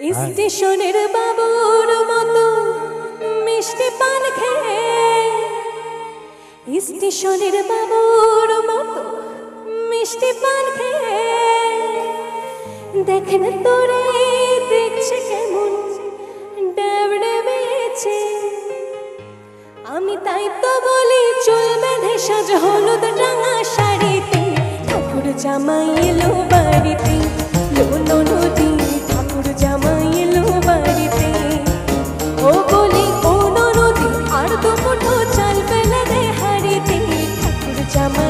স্টেশনের বাবুর মতো মিষ্টি পান খেয়ে। স্টেশনের বাবুর মতো মিষ্টি পান খেয়ে। দেখেন তোরে, দেখছে কেমন ডেবড়েবেছে আমি তাই তো বলি চলবে ভেষজ হলুদ ডাঙা শাড়িতে। ঠাকুর জামাই এলো বাড়িতে লোলো নদী Jangan.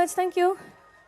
much. Thank you.